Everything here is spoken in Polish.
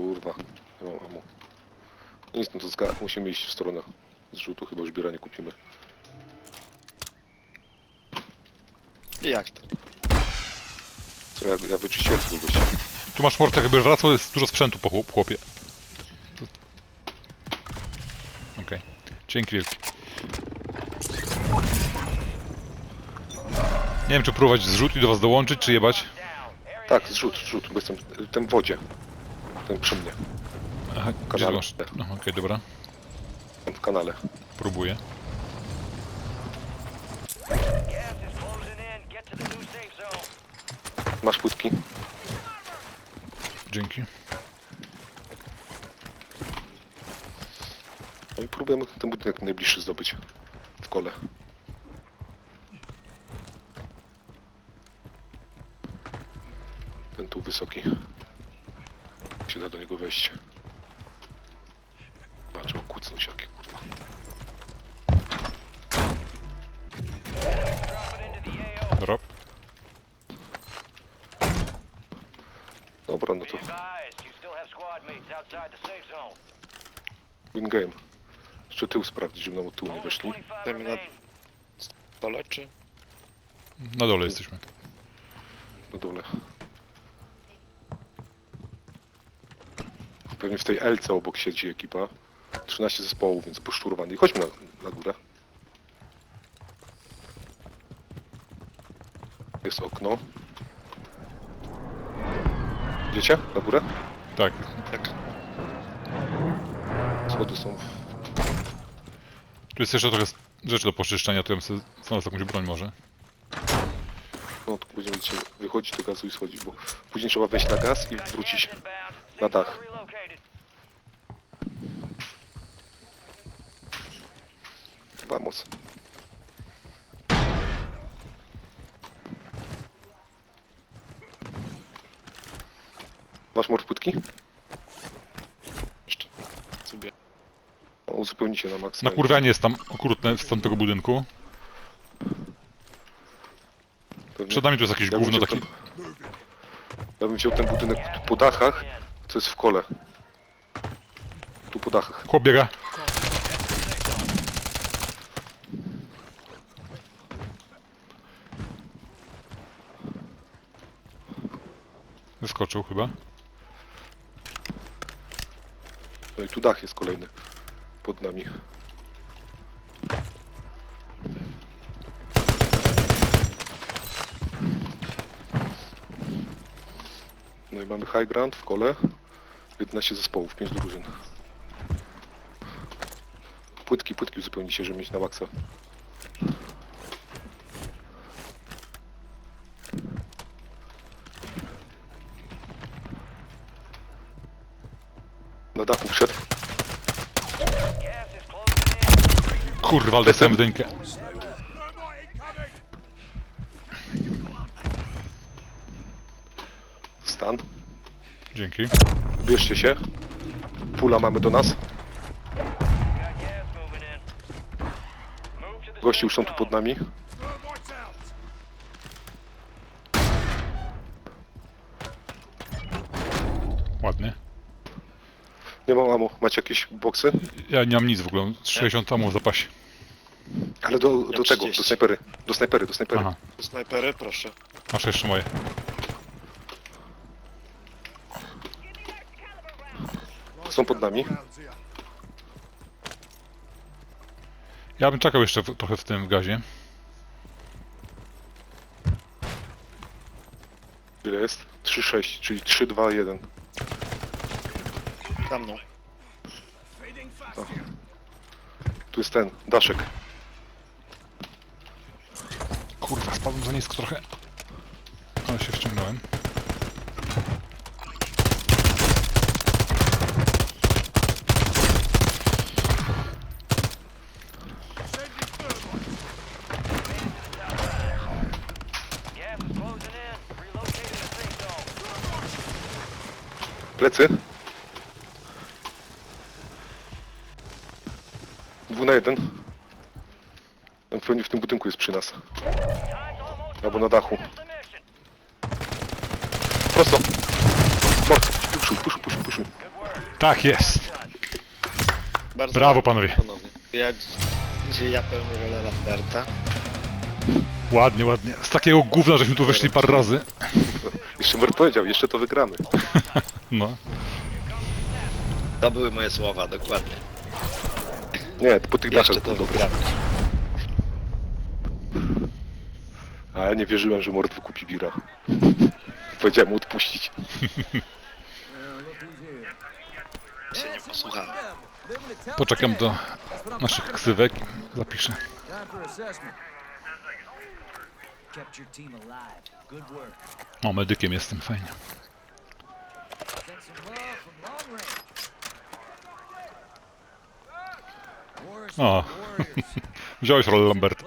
Kurwa, nie mam amu. Nic, no to musimy iść w stronę zrzutu, chyba już biera nie kupimy. Jak to? Co ja, ja wyczyściłem tego gościa. Tu masz mortek, jakby wracał, jest dużo sprzętu po chłop- chłopie. Tu- Okej. Dzięki wielkie. Nie wiem, czy próbować zrzut i do was dołączyć, czy jebać. Tak, zrzut, zrzut, bo jestem w wodzie. Ten przy mnie, Aha, gdzie Kanale. masz? No, Okej, dobra. ten w kanale. Próbuję. Gas is closing in. Get to the new safe zone. Masz płytki? Dzięki. No i próbujemy ten budynek najbliższy zdobyć. W kole. Ten tu wysoki. Się da do niego wejść. Patrz, o kucnąć jakie kurwa. AO. Dobra. No to win game. Jeszcze tył sprawdzić, żeby nam od tyłu nie weszli. 25 Dajmy na-. Dole czy? Na dole jesteśmy. Na dole. Pewnie w tej Elce obok siedzi ekipa. 13 zespołów, więc poszturowany. Chodźmy na, na górę. Jest okno. Idziecie? Na górę? Tak. Tak. Schody są w... Tu jest jeszcze trochę rzeczy do poczyszczenia, to ja bym sobie znalazł jakąś broń może. No to będziemy dzisiaj wychodzić do gazu i schodzić, bo później trzeba wejść na gaz i wrócić. Na dach. zone relocated. Vamos. Masz morputki? Jeszcze. Sobie. O, uzupełnicie na maksa. Na kurwianie jest tam okrutne z tamtego budynku. Pewnie. Przed nami tu jest jakieś Ja bym gówno taki... ten- Ja bym wziął ten budynek tu po dachach, co jest w kole. Tu po dachach. Chłop biega. Wyskoczył chyba. No i tu dach jest kolejny. Pod nami. No i mamy high ground w kole. 11 zespołów, 5 drużyn. Płytki, płytki uzupełnicie, żeby mieć na maksa. Na dachu wszedł. Kurwa, dostałem w dynkę. Stan. Dzięki. Bierzcie się. Pula mamy do nas. Got gas moving in. Move to the Gości już są tu pod nami. Ładnie. Nie mam ammo. Macie jakieś boksy? Ja nie mam nic w ogóle. 60 tam w zapasie. Ale do, do tego, 30. do snajpery. Do snajpery, do snajpery. Aha. Snajpery, proszę. Masz jeszcze moje. Są pod nami. Ja bym czekał jeszcze w, trochę w tym gazie. Ile jest? 3-6, czyli 3-2-1. Za mną. Tu jest ten, daszek. Kurwa, spadłem za nisko trochę. Ale się wciągnąłem. Gas Dwu na jeden. Ten pewnie w tym budynku jest przy nas. Albo na dachu. Prosto. Mord. Puszuj, puszuj, puszuj, puszuj. Tak jest. Bardzo Brawo panowie. Panowie. Ja, gdzie ja pełnię rolę Lamberta. Ładnie, ładnie. Z takiego gówna żeśmy tu weszli parę razy. Jeszcze Mer powiedział, jeszcze to wygramy. No. To były moje słowa, dokładnie. Nie, po tych dachach Jeszcze to było dobre. wygramy. A ja nie wierzyłem, że Mord wykupi Bira. Powiedziałem mu odpuścić. Się nie posłuchałem. Poczekam do naszych ksywek i zapiszę. Time for assessment. Kept your team alive. Good work. O, medykiem jestem, fajnie. Sent some love from long range. Aa. wziąłeś rolę Lambert.